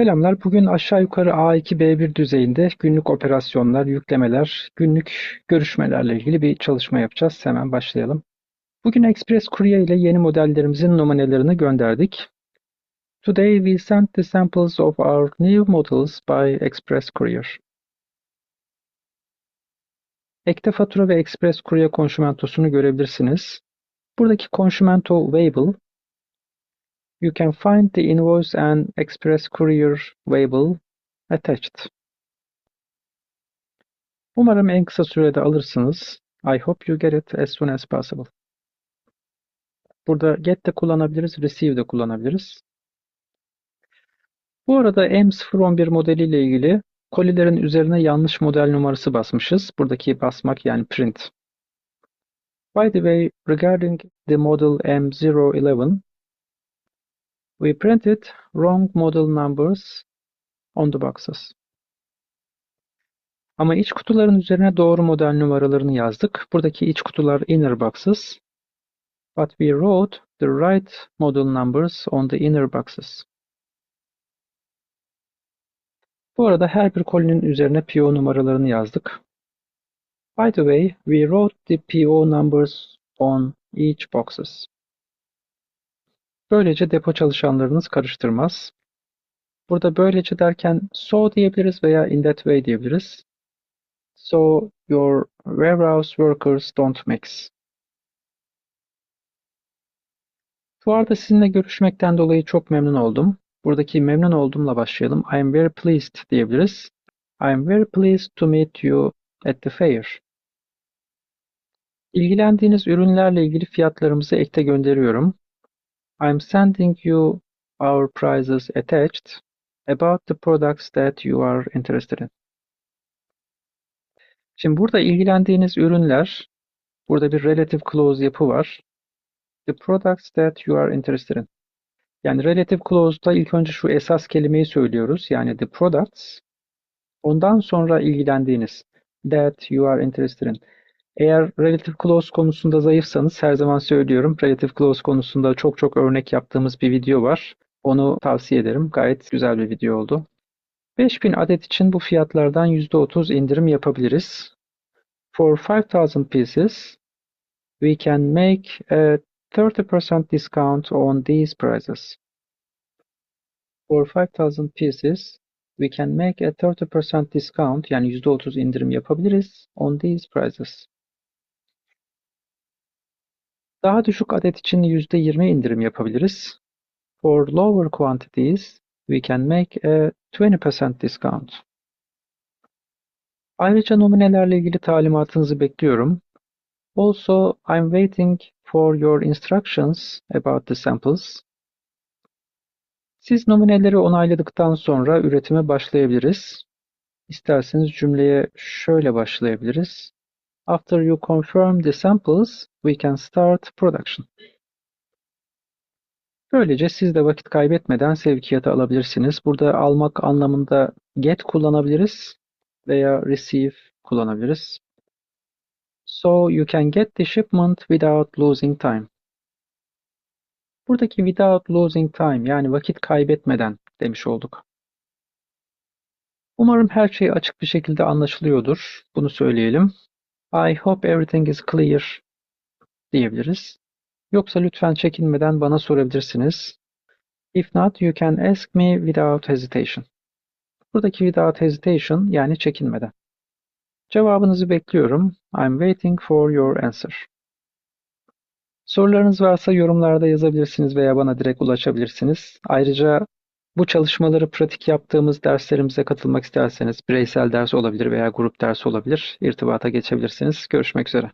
Selamlar. Bugün aşağı yukarı A2, B1 düzeyinde günlük operasyonlar, yüklemeler, günlük görüşmelerle ilgili bir çalışma yapacağız. Hemen başlayalım. Bugün Express Courier ile yeni modellerimizin numunelerini gönderdik. Today we sent the samples of our new models by Express Courier. Ekte fatura ve Express Courier konşimentosunu görebilirsiniz. Buradaki konşimento Weibull You can find the invoice and express courier label attached. Umarım en kısa sürede alırsınız. I hope you get it as soon as possible. Burada get de kullanabiliriz, receive de kullanabiliriz. Bu arada M011 modeliyle ilgili kolilerin üzerine yanlış model numarası basmışız. Buradaki basmak yani print. By the way, regarding the model M011, We printed wrong model numbers on the boxes. Ama iç kutuların üzerine doğru model numaralarını yazdık. Buradaki iç kutular inner boxes. But we wrote the right model numbers on the inner boxes. Bu arada her bir kolinin üzerine PO numaralarını yazdık. By the way, we wrote the PO numbers on each boxes. Böylece depo çalışanlarınız karıştırmaz. Burada böylece derken so diyebiliriz veya in that way diyebiliriz. So your warehouse workers don't mix. Fuarda sizinle görüşmekten dolayı çok memnun oldum. Buradaki memnun olduğumla başlayalım. I am very pleased diyebiliriz. I am very pleased to meet you at the fair. İlgilendiğiniz ürünlerle ilgili fiyatlarımızı ekte gönderiyorum. I'm sending you our prices attached about the products that you are interested in. Şimdi burada ilgilendiğiniz ürünler, burada bir relative clause yapı var. The products that you are interested in. Yani relative clause'da ilk önce şu esas kelimeyi söylüyoruz. Yani the products. Ondan sonra ilgilendiğiniz that you are interested in. Eğer relative clause konusunda zayıfsanız her zaman söylüyorum. Relative clause konusunda çok çok örnek yaptığımız bir video var. Onu tavsiye ederim. Gayet güzel bir video oldu. 5000 adet için bu fiyatlardan %30 indirim yapabiliriz. For 5000 pieces, we can make a 30% discount on these prices. For 5000 pieces, we can make a 30% discount yani %30 indirim yapabiliriz on these prices. Daha düşük adet için %20 indirim yapabiliriz. For lower quantities, we can make a 20% discount. Ayrıca numunelerle ilgili talimatınızı bekliyorum. Also, I'm waiting for your instructions about the samples. Siz numuneleri onayladıktan sonra üretime başlayabiliriz. İsterseniz cümleye şöyle başlayabiliriz. After you confirm the samples, we can start production. Böylece siz de vakit kaybetmeden sevkiyatı alabilirsiniz. Burada almak anlamında get kullanabiliriz veya receive kullanabiliriz. So you can get the shipment without losing time. Buradaki without losing time yani vakit kaybetmeden demiş olduk. Umarım her şey açık bir şekilde anlaşılıyordur. Bunu söyleyelim. I hope everything is clear diyebiliriz. Yoksa lütfen çekinmeden bana sorabilirsiniz. If not, you can ask me without hesitation. Buradaki without hesitation yani çekinmeden. Cevabınızı bekliyorum. I'm waiting for your answer. Sorularınız varsa yorumlarda yazabilirsiniz veya bana direkt ulaşabilirsiniz. Ayrıca bu çalışmaları pratik yaptığımız derslerimize katılmak isterseniz bireysel ders olabilir veya grup dersi olabilir. İrtibata geçebilirsiniz. Görüşmek üzere.